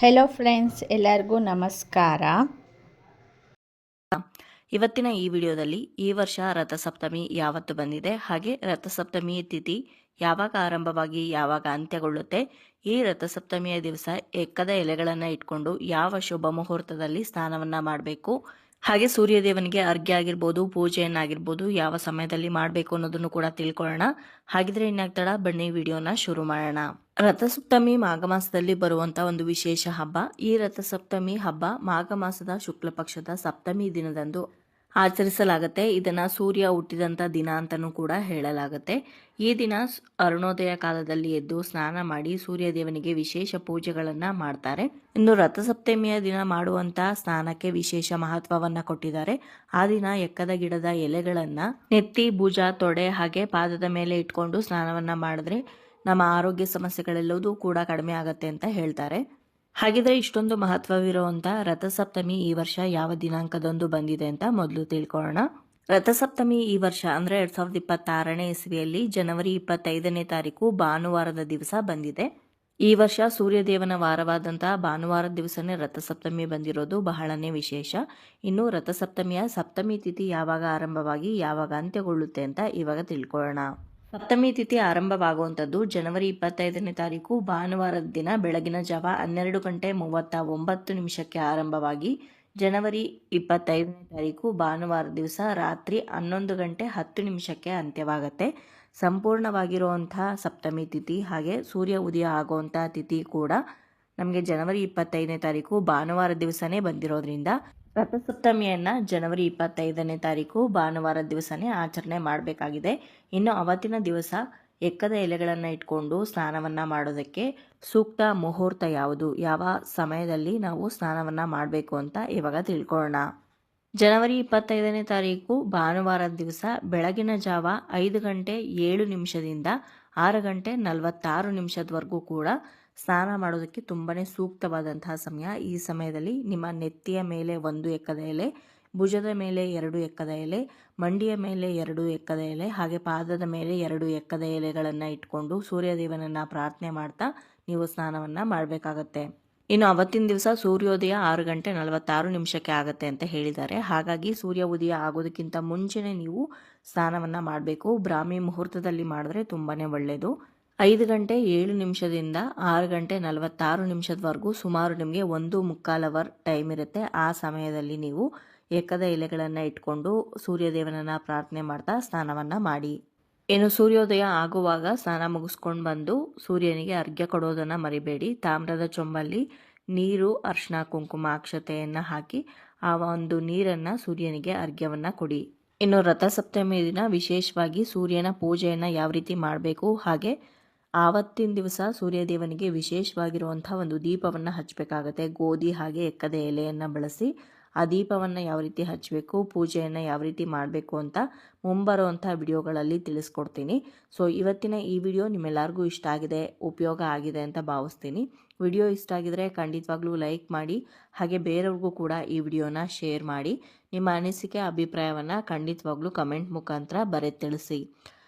Hello friends ಎಲ್ಲರಿಗೂ ನಮಸ್ಕಾರ. ಇವತ್ತಿನ ಈ ವಿಡಿಯೋದಲ್ಲಿ ಈ ವರ್ಷ ರಥಸಪ್ತಮಿ ಯಾವತ್ತು ಬಂದಿದೆ, ಹಾಗೆ ರಥಸಪ್ತಮಿ ತಿಥಿ ಯಾವಾಗ ಆರಂಭವಾಗಿ ಯಾವಾಗ ಅಂತ್ಯಗೊಳ್ಳುತ್ತೆ, ಈ ರಥಸಪ್ತಮಿಯ ದಿವಸ ಎಕ್ಕದ ಎಲೆಗಳನ್ನು ಇಟ್ಕೊಂಡು ಯಾವ ಶುಭ ಮುಹೂರ್ತದಲ್ಲಿ ಸ್ನಾನವನ್ನು ಮಾಡಬೇಕು ಹಾಗೆ ಸೂರ್ಯದೇವನಿಗೆ ಅರ್ಘ್ಯ ಆಗಿರ್ಬೋದು, ಪೂಜೆಯನ್ನಾಗಿರ್ಬೋದು ಯಾವ ಸಮಯದಲ್ಲಿ ಮಾಡಬೇಕು ಅನ್ನೋದನ್ನು ಕೂಡ ತಿಳ್ಕೊಳ್ಳೋಣ. ಹಾಗಿದ್ರೆ ಏನಾಗ್ತಾಳ ಬನ್ನಿ ವಿಡಿಯೋನ ಶುರು ಮಾಡೋಣ. ರಥಸಪ್ತಮಿ ಮಾಘ ಮಾಸದಲ್ಲಿ ಬರುವಂತ ಒಂದು ವಿಶೇಷ ಹಬ್ಬ. ಈ ರಥಸಪ್ತಮಿ ಹಬ್ಬ ಮಾಘ ಮಾಸದ ಶುಕ್ಲ ಪಕ್ಷದ ಸಪ್ತಮಿ ದಿನದಂದು ಆಚರಿಸಲಾಗುತ್ತೆ. ಇದನ್ನು ಸೂರ್ಯ ಹುಟ್ಟಿದಂಥ ದಿನ ಅಂತಲೂ ಕೂಡ ಹೇಳಲಾಗುತ್ತೆ. ಈ ದಿನ ಅರುಣೋದಯ ಕಾಲದಲ್ಲಿ ಎದ್ದು ಸ್ನಾನ ಮಾಡಿ ಸೂರ್ಯ ದೇವನಿಗೆ ವಿಶೇಷ ಪೂಜೆಗಳನ್ನು ಮಾಡ್ತಾರೆ. ಇನ್ನು ರಥಸಪ್ತಮಿಯ ದಿನ ಮಾಡುವಂಥ ಸ್ನಾನಕ್ಕೆ ವಿಶೇಷ ಮಹತ್ವವನ್ನು ಕೊಟ್ಟಿದ್ದಾರೆ. ಆ ದಿನ ಎಕ್ಕದ ಗಿಡದ ಎಲೆಗಳನ್ನು ನೆತ್ತಿ, ಭುಜ, ತೊಡೆ ಹಾಗೆ ಪಾದದ ಮೇಲೆ ಇಟ್ಕೊಂಡು ಸ್ನಾನವನ್ನು ಮಾಡಿದ್ರೆ ನಮ್ಮ ಆರೋಗ್ಯ ಸಮಸ್ಯೆಗಳೆಲ್ಲವೂ ಕೂಡ ಕಡಿಮೆ ಆಗತ್ತೆ ಅಂತ ಹೇಳ್ತಾರೆ. ಹಾಗಿದ್ರೆ ಇಷ್ಟೊಂದು ಮಹತ್ವವಿರುವಂತ ರಥಸಪ್ತಮಿ ಈ ವರ್ಷ ಯಾವ ದಿನಾಂಕದಂದು ಬಂದಿದೆ ಅಂತ ಮೊದಲು ತಿಳ್ಕೊಳ್ಳೋಣ. ರಥಸಪ್ತಮಿ ಈ ವರ್ಷ ಅಂದ್ರೆ ಎರಡ್ ಸಾವಿರದ ಇಪ್ಪತ್ತಾರನೇ ಇಸ್ವಿಯಲ್ಲಿ ಜನವರಿ ಇಪ್ಪತ್ತೈದನೇ ತಾರೀಕು ಭಾನುವಾರದ ದಿವಸ ಬಂದಿದೆ. ಈ ವರ್ಷ ಸೂರ್ಯದೇವನ ವಾರವಾದಂತಹ ಭಾನುವಾರದ ದಿವಸನೇ ರಥಸಪ್ತಮಿ ಬಂದಿರೋದು ಬಹಳನೇ ವಿಶೇಷ. ಇನ್ನು ರಥಸಪ್ತಮಿಯ ಸಪ್ತಮಿ ತಿಥಿ ಯಾವಾಗ ಆರಂಭವಾಗಿ ಯಾವಾಗ ಅಂತ್ಯಗೊಳ್ಳುತ್ತೆ ಅಂತ ಇವಾಗ ತಿಳ್ಕೊಳ್ಳೋಣ. ಸಪ್ತಮಿ ತಿಥಿ ಆರಂಭವಾಗುವಂಥದ್ದು. ಜನವರಿ ಇಪ್ಪತ್ತೈದನೇ ತಾರೀಕು, ಭಾನುವಾರದ ದಿನ ಬೆಳಗಿನ ಜಾವ ಹನ್ನೆರಡು ಗಂಟೆ ಮೂವತ್ತ ಒಂಬತ್ತು ನಿಮಿಷಕ್ಕೆ ಆರಂಭವಾಗಿ ಜನವರಿ ಇಪ್ಪತ್ತೈದನೇ ತಾರೀಕು, ಭಾನುವಾರ ದಿವಸ ರಾತ್ರಿ ಹನ್ನೊಂದು ಗಂಟೆ ಹತ್ತು ನಿಮಿಷಕ್ಕೆ ಅಂತ್ಯವಾಗುತ್ತೆ. ಸಂಪೂರ್ಣವಾಗಿರುವಂಥ ಸಪ್ತಮಿ ತಿಥಿ, ಹಾಗೆ ಸೂರ್ಯ ಉದಯ ಆಗುವಂಥ ತಿಥಿ ಕೂಡ ನಮಗೆ ಜನವರಿ ಇಪ್ಪತ್ತೈದನೇ ತಾರೀಕು, ಭಾನುವಾರ ದಿವಸನೇ ಬಂದಿರೋದ್ರಿಂದ ರಥಸಪ್ತಮಿಯನ್ನ ಜನವರಿ ಇಪ್ಪತ್ತೈದನೇ ತಾರೀಕು ಭಾನುವಾರ ದಿವಸನೇ ಆಚರಣೆ ಮಾಡಬೇಕಾಗಿದೆ. ಇನ್ನು ಅವತ್ತಿನ ದಿವಸ ಎಕ್ಕದ ಎಲೆಗಳನ್ನು ಇಟ್ಕೊಂಡು ಸ್ನಾನವನ್ನು ಮಾಡೋದಕ್ಕೆ ಸೂಕ್ತ ಮುಹೂರ್ತ ಯಾವುದು? ಯಾವ ಸಮಯದಲ್ಲಿ ನಾವು ಸ್ನಾನವನ್ನು ಮಾಡಬೇಕು ಅಂತ ಇವಾಗ ತಿಳ್ಕೊಳ್ಳೋಣ. ಜನವರಿ ಇಪ್ಪತ್ತೈದನೇ ತಾರೀಕು ಭಾನುವಾರ ದಿವಸ ಬೆಳಗಿನ ಜಾವ ಐದು ಗಂಟೆ ಏಳು ನಿಮಿಷದಿಂದ ಆರು ಗಂಟೆ ನಲವತ್ತಾರು ನಿಮಿಷದವರೆಗೂ ಕೂಡ ಸ್ನಾನ ಮಾಡೋದಕ್ಕೆ ತುಂಬಾ ಸೂಕ್ತವಾದಂತಹ ಸಮಯ. ಈ ಸಮಯದಲ್ಲಿ ನಿಮ್ಮ ನೆತ್ತಿಯ ಮೇಲೆ ಒಂದು ಎಕ್ಕದ ಎಲೆ, ಭುಜದ ಮೇಲೆ ಎರಡು ಎಕ್ಕದ ಎಲೆ, ಮಂಡಿಯ ಮೇಲೆ ಎರಡು ಎಕ್ಕದ ಎಲೆ, ಹಾಗೆ ಪಾದದ ಮೇಲೆ ಎರಡು ಎಕ್ಕದ ಎಲೆಗಳನ್ನು ಇಟ್ಕೊಂಡು ಸೂರ್ಯದೇವನನ್ನು ಪ್ರಾರ್ಥನೆ ಮಾಡ್ತಾ ನೀವು ಸ್ನಾನವನ್ನು ಮಾಡಬೇಕಾಗತ್ತೆ. ಇನ್ನು ಅವತ್ತಿನ ದಿವಸ ಸೂರ್ಯೋದಯ ಆರು ಗಂಟೆ ನಲವತ್ತಾರು ನಿಮಿಷಕ್ಕೆ ಆಗುತ್ತೆ ಅಂತ ಹೇಳಿದ್ದಾರೆ. ಹಾಗಾಗಿ ಸೂರ್ಯ ಉದಯ ಆಗೋದಕ್ಕಿಂತ ಮುಂಚೆನೇ ನೀವು ಸ್ನಾನವನ್ನು ಮಾಡಬೇಕು. ಬ್ರಾಹ್ಮಿ ಮುಹೂರ್ತದಲ್ಲಿ ಮಾಡಿದ್ರೆ ತುಂಬಾ ಒಳ್ಳೆಯದು ಐದು ಗಂಟೆ ಏಳು ನಿಮಿಷದಿಂದ ಆರು ಗಂಟೆ ನಲವತ್ತಾರು ನಿಮಿಷದವರೆಗೂ ಸುಮಾರು ನಿಮಗೆ ಒಂದು ಮುಕ್ಕಾಲ್ ಅವರ್ ಟೈಮ್ ಇರುತ್ತೆ. ಆ ಸಮಯದಲ್ಲಿ ನೀವು ಎಕ್ಕದ ಎಲೆಗಳನ್ನು ಇಟ್ಕೊಂಡು ಸೂರ್ಯದೇವನನ್ನು ಪ್ರಾರ್ಥನೆ ಮಾಡ್ತಾ ಸ್ನಾನವನ್ನು ಮಾಡಿ. ಏನು ಸೂರ್ಯೋದಯ ಆಗುವಾಗ ಸ್ನಾನ ಮುಗಿಸ್ಕೊಂಡು ಬಂದು ಸೂರ್ಯನಿಗೆ ಅರ್ಘ್ಯ ಕೊಡೋದನ್ನು ಮರಿಬೇಡಿ. ತಾಮ್ರದ ಚೊಂಬಲ್ಲಿ ನೀರು ಅರ್ಶಿನ ಕುಂಕುಮ, ಅಕ್ಷತೆಯನ್ನು ಹಾಕಿ ಆ ಒಂದು ನೀರನ್ನು ಸೂರ್ಯನಿಗೆ ಅರ್ಘ್ಯವನ್ನು ಕೊಡಿ. ಇನ್ನು ರಥಸಪ್ತಮಿ ದಿನ ವಿಶೇಷವಾಗಿ ಸೂರ್ಯನ ಪೂಜೆಯನ್ನು ಯಾವ ರೀತಿ ಮಾಡಬೇಕು, ಹಾಗೆ ಆವತ್ತಿನ ದಿವಸ ಸೂರ್ಯದೇವನಿಗೆ ವಿಶೇಷವಾಗಿರುವಂಥ ಒಂದು ದೀಪವನ್ನು ಹಚ್ಚಬೇಕಾಗತ್ತೆ. ಗೋಧಿ ಹಾಗೆ ಎಕ್ಕದ ಎಲೆಯನ್ನು ಬಳಸಿ ಆ ದೀಪವನ್ನು ಯಾವ ರೀತಿ ಹಚ್ಚಬೇಕು, ಪೂಜೆಯನ್ನು ಯಾವ ರೀತಿ ಮಾಡಬೇಕು ಅಂತ ಮುಂಬರುವಂಥ ವಿಡಿಯೋಗಳಲ್ಲಿ ತಿಳಿಸ್ಕೊಡ್ತೀನಿ. ಸೊ, ಇವತ್ತಿನ ಈ ವಿಡಿಯೋ ನಿಮ್ಮೆಲ್ಲರಿಗೂ ಇಷ್ಟ ಆಗಿದೆ, ಉಪಯೋಗ ಆಗಿದೆ ಅಂತ ಭಾವಿಸ್ತೀನಿ. ವಿಡಿಯೋ ಇಷ್ಟ ಆಗಿದರೆ ಖಂಡಿತವಾಗ್ಲೂ ಲೈಕ್ ಮಾಡಿ, ಹಾಗೆ ಬೇರೆಯವ್ರಿಗೂ ಕೂಡ ಈ ವಿಡಿಯೋನ ಶೇರ್ ಮಾಡಿ. ನಿಮ್ಮ ಅನಿಸಿಕೆ, ಅಭಿಪ್ರಾಯವನ್ನು ಖಂಡಿತವಾಗ್ಲೂ ಕಮೆಂಟ್ ಮುಖಾಂತರ ಬರೆ ತಿಳಿಸಿ